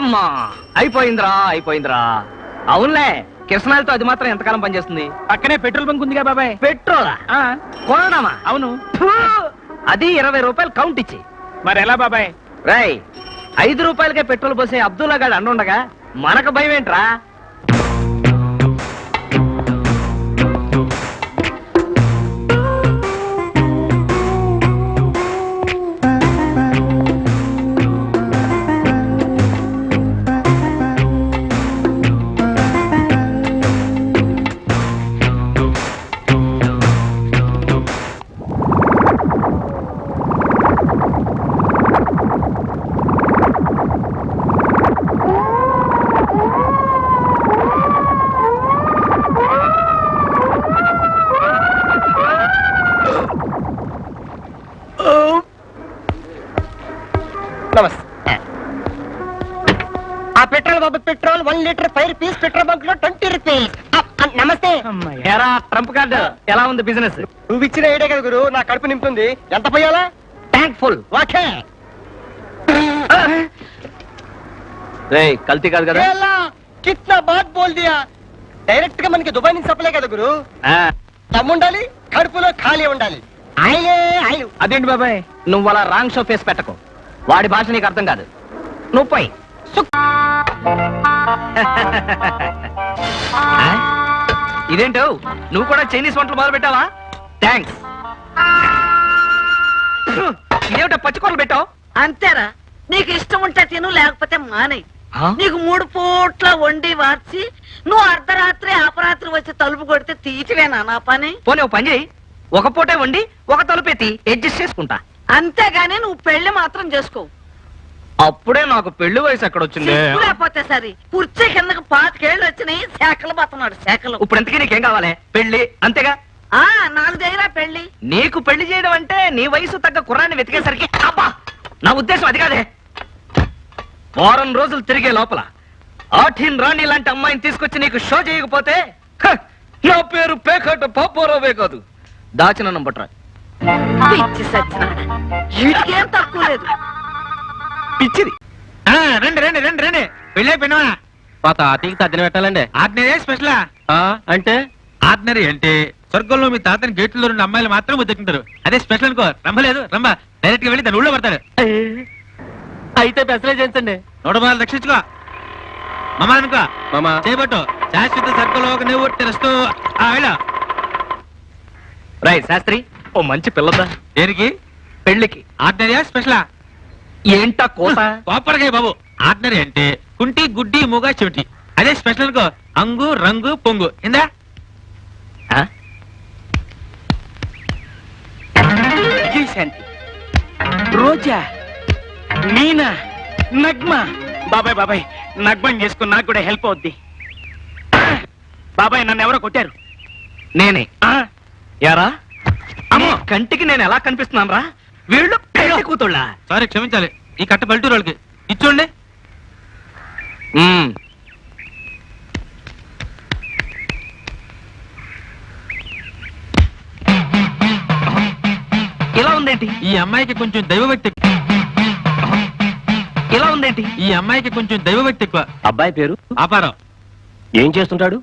అమ్మా అయిపోయిందిరా అయిపోయిందిరా. అవునులే కిరసనాలతో అది మాత్రం ఎంతకాలం పనిచేస్తుంది? పక్కనే పెట్రోల్ బంక్ ఉందిగా బాబాయ్. పెట్రోలా? ఆ, కొనడమా? అవును! అది ఇరవై రూపాయలు కౌంట్ ఇచ్చి. మరి ఎలా బాబాయ్? రై ఐదు రూపాయలకే పెట్రోల్ పోసే అబ్దుల్లా గాడు అండుండగా మనకు భయం ఏంట్రా లీటర్ ఫైవ్ రూపీస్ పెట్రోల్ బంక్లో ట్వంటీ రూపీస్. నమస్తే. ఎరా ట్రంప్ కార్డు ఎలా ఉంది బిజినెస్? నువ్వు ఇచ్చిన ఏడే కదా గురు నా కడుపు నింపుతుంది. ఎంత పోయాలా? థ్యాంక్ఫుల్ ఓకే రే కల్తీ కాదు కదా? కిత్నా బాత్ బోల్ దియా. డైరెక్ట్గా మనకి దుబాయ్ నుంచి సప్లై కదా గురు. ఉండాలి కడుపులో ఖాళీ ఉండాలి. ఆయిలే ఆయిల్. అదేంటి బాబాయ్? నువ్వు అలా రాంగ్ షో ఫేస్ పెట్టకు. వాడి భాష నీకు అర్థం కాదు. నువ్వు పోయి? ఇదేంటో? నువ్వు కూడా చైనీస్ వంటలు మొదలు పెట్టావా? థ్యాంక్స్ ఇదేమిటో పచ్చికూరలు పెట్టావు? అంతేరా. నీకు ఇష్టం ఉంటే తిను లేకపోతే మానేయ్ ఆ? నీకు మూడు పూట్ల వండి వార్చి నువ్వు అర్ధరాత్రి అపరాత్రి వచ్చి తలుపు కొడితే తీయటమేనా నా పని? పోనీ ఒక పని చేయి. ఒక పూటే వండి ఒక తలుపెత్తి అడ్జస్ట్ చేసుకుంటా. అంతేగాని నువ్వు పెళ్ళి మాత్రం చేసుకో. అప్పుడే నాకు పెళ్ళి వయసు ఎక్కడ వచ్చింది లేకపోతే సరి కుర్చీ కిందకు పాతికేళ్ళు వచ్చినాయి శాఖలు బతున్నాడు శాఖలు. ఇప్పుడు ఎంతకీ నీకేం కావాలి? పెళ్ళి అంతేగా? ఆ నాకు దగ్గర పెళ్ళి నీకు పెళ్ళి చేయడం అంటే నీ వయసు తగ్గ కుర్రాన్ని వెతికేసరికి అబ్బా! నా ఉద్దేశం అది కాదే. వారం రోజులు తిరిగే లోపల ఆఠిన్ రాణి లాంటి అమ్మాయిని తీసుకొచ్చి నీకు షో చేయకపోతే నా పేరు పేకట పాపోరావే కాదు. దాచిన నంబట్రా తక్కువ లేదు. పిచ్చిది. ఆ, రండి రండి రండి రండి. వెళ్ళే పిన్నవా మా తాతయ్యకి తద్దిన పెట్టాలండి. ఆర్డినరీ స్పెషలా? ఆ, అంటే? ఆర్డినరీ అంటే స్వర్గంలో మీ తాతని గేట్లలో రెండు అమ్మాయిలు మాత్రం ముద్దెట్టుంటారు అదే స్పెషల్ అనుకో. రమ్మలేదు రమ్మ డైరెక్ట్గా వెళ్ళి తన ఊళ్ళో పడతాడు. అయితే పెసరే చేయించండి. నూట రూపాయలు రక్షించుకో. మమ్మ అనుకో. మామా. చేయబట్టు శాశ్వత స్వర్గంలో ఒక నువ్వు తెరస్తూ ఆ వెళ్ళ. రై శాస్త్రి. ఓ మంచి పిల్లదా? దేనికి? పెళ్ళికి ఆర్డినరీయా స్పెషలా? ఏంటా కోత కోపరకాయ బాబు. ఆర్డినరీ అంటే కుంటి గుడ్డి మూగ చెవిటి. అదే స్పెషల్ అనుకో అంగు రంగు పొంగు. ఇందా? శాంతి రోజా మీనా నగ్మ. బాబాయ్ బాబాయ్ నగ్మం చేసుకుని నాకు కూడా హెల్ప్ అవుద్ది. బాబాయ్ నన్ను ఎవరో కొట్టారు. నేనే. యారా? అమ్మో. కంటికి నేను ఎలా కనిపిస్తున్నాను రా? వీళ్ళు కూతుళ్ళ. సారీ క్షమించాలి. ఈ కట్ట పల్లెటూరు వాళ్ళకి ఇచ్చోండి ఇలా ఉందేంటి? ఈ అమ్మాయికి కొంచెం దైవ వ్యక్తి ఇలా ఉందేంటి? ఈ అమ్మాయికి కొంచెం దైవ వ్యక్తి ఎక్కువ. అబ్బాయి పేరు? ఆపారం ఏం చేస్తుంటాడు?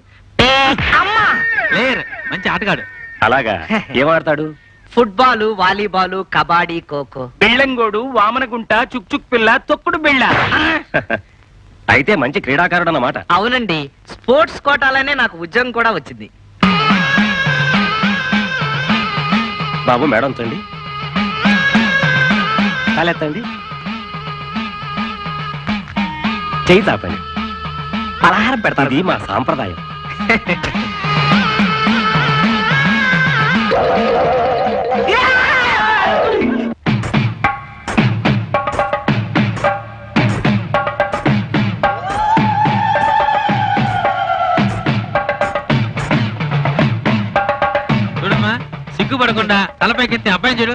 ప్లేయర్ మంచి ఆటగాడు. అలాగా. ఏం ఆడతాడు? Football volleyball kabaddi khokho. బెళ్ళంగోడు వామనగుంట చుక్ చుక్ పిల్ల తొక్కుడు బిళ్ళ. అయితే మంచి క్రీడాకారుడు అన్నమాట అవునండి. స్పోర్ట్స్ కోటాలనే నాకు ఉద్యోగం కూడా వచ్చింది. బాబు మేడం తండి. కాలెత్తండి చేయి తాపండి. పలహారం పెడతారు. ఇది మా సాంప్రదాయం. సిగ్గుపడకుండా తలపైకెత్తి అబ్బాయి చూడు.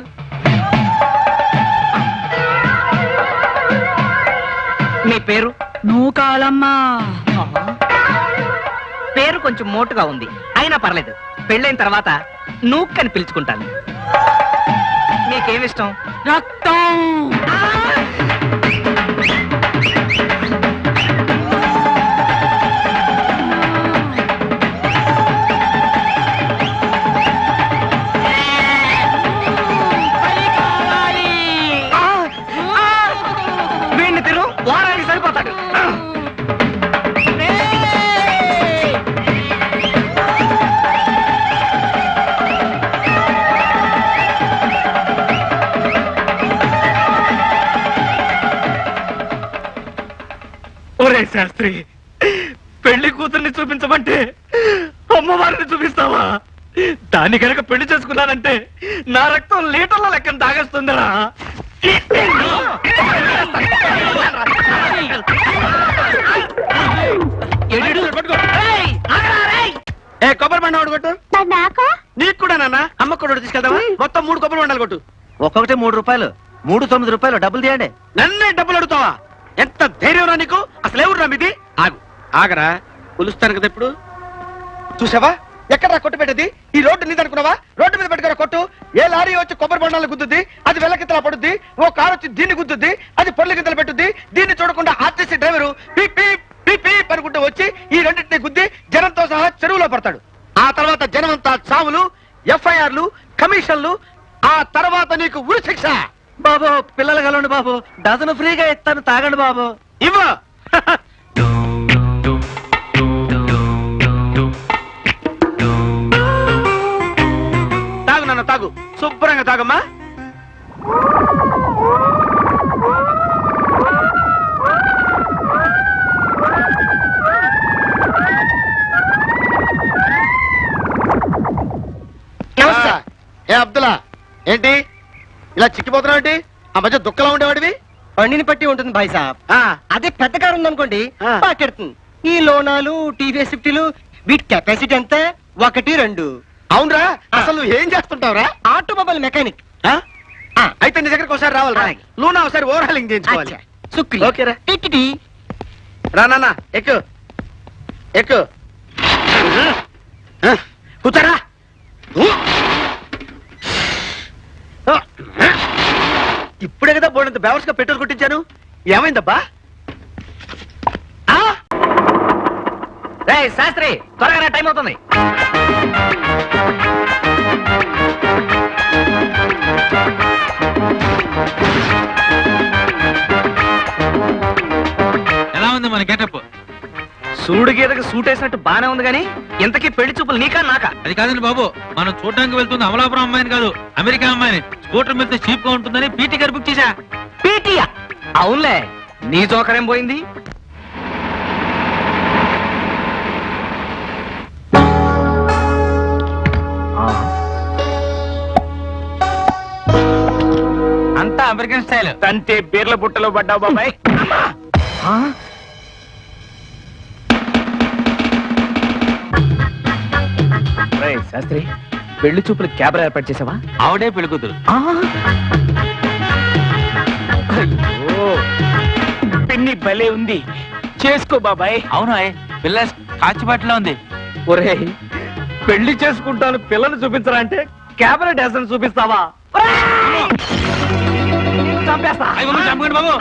మీ పేరు? నూకాలమ్మా పేరు కొంచెం మోటుగా ఉంది. అయినా పర్లేదు. పెళ్ళైన తర్వాత నూక్ అని పిలుచుకుంటాను. మీకేమిష్టం? రక్తం. ఒరే శాస్త్రి పెళ్ళి కూతుర్ని చూపించమంటే అమ్మవారిని చూపిస్తావా? దాన్ని కనుక పెళ్ళి చేసుకున్నానంటే నా రక్తం లీటర్ల లెక్కన తాగేస్తుందిరా. ఏ కొబ్బరి బండ ఒకటి కొట్టు. నాకు నీకు కూడా నాన్న. అమ్మ కూడా తీసుకెళ్తావా? మొత్తం మూడు కొబ్బరి బండాలు కొట్టు. ఒక్కొక్కటి మూడు రూపాయలు. మూడు తొమ్మిది రూపాయలు. డబ్బులు తీయండి. నన్నే డబ్బులు అడుగుతావా? ఎంత ధైర్యం రా నీకు? అసలు ఎవరు మీది? ఆగు. ఆగరా. కొలుస్తాను కదా ఇప్పుడు. చూసావా? ఎక్కడ కొట్టు పెట్టేది? ఈ రోడ్డు నీది అనుకున్నావా? రోడ్డు మీద పెట్టుకున్న కొట్టు ఏ లారీ వచ్చి కొబ్బరి బొండాలు గుద్దుద్ది? అది వెల్లకిత్తలా పడుద్ది? ఓ కారు వచ్చి దీన్ని గుద్దుద్ది? అది పొల్లి గిద్దలు పెట్టుద్ది? దీన్ని చూడకుండా ఆర్టీసీ డ్రైవరు పీప్ అనుకుంటూ వచ్చి ఈ రెండింటిని గుద్ది జనంతో సహా చెరువులో పడతాడు. ఆ తర్వాత జనం అంతా చావులు ఎఫ్ఐఆర్లు కమిషన్లు ఆ తర్వాత నీకు ఉరి శిక్ష. బాబు పిల్లలు కలండి బాబు. డజన్ ఫ్రీగా ఇస్తాను తాగండి బాబు. ఇవ్వ. తాగు నాన్న తాగు. శుభ్రంగా తాగమ్మా. ఏ అబ్దుల్లా? ఏంటి? ఇలా చిక్కిపోతున్నావు ఆ మధ్య దుఃఖలా ఉండేవాడివి? బండిని పట్టి ఉంటుంది భాయ్ సాబ్. ఆ, అదే పెద్ద కారు ఉందనుకోండి ఆ. పాకెడుతుంది. ఈ లోనాలు టీవీఎస్ ఫిఫ్టీలు వీటి కెపాసిటీ ఎంత? ఒకటి రెండు. అవునరా? అసలు నువ్వు ఏం చేస్తుంటావురా? Automobile mechanic. ఆ? ఆ. అయితే నీ దగ్గరకు ఒకసారి రావాలి రా అలాగే. లూనా ఒకసారి ఓవర్ హాలింగ్ చేయించుకోవాలి సుక్రి ఓకేరా. టిటిటి. రా నాన్న. ఎక్కు. ఎక్కు. కూర్చోరా. ఇప్పుడే కదా బోడంత బేవర్స్గా పెట్రోల్ కొట్టించాను. ఏమైందబ్బా? శాస్త్రి త్వరగా టైం అవుతుంది. ఎలా ఉంది మన గెటప్? సూడు గీతకి సూట్ వేసినట్టు బానే ఉంది కానీ ఇంతకీ పెళ్ళి చూపులు నీకా నాకా? అది కాదండి బాబు మనం చూడడానికి వెళ్తుంది అమలాపురం అమ్మాయిని కాదు అమెరికా అమ్మాయిని. స్కూటర్ మీద చీప్గా ఉంటుందని పీటీ గారు బుక్ చేశా. పీటియా? అవునులే నీ జోకరేం పోయింది? అంతా అమెరికన్ స్టైల్. తంతే బీర్ల బుట్టలో పడ్డావు బాబాయ్. శాస్త్రి. పెళ్ళి చూపులు కెమెరా ఏర్పాటు చేసావా ఆవిడే పెళ్ళికూతురు ఆ? పిన్ని భలే ఉంది చేసుకో బాబాయ్ అవును పిల్ల కాచిపాటిలో ఉంది ఒరేయ్ పెళ్ళి చేసుకుంటాను పిల్లలు చూపించరా అంటే కెమెరా డాన్స్ చూపిస్తావా చంపేస్తా బాబు,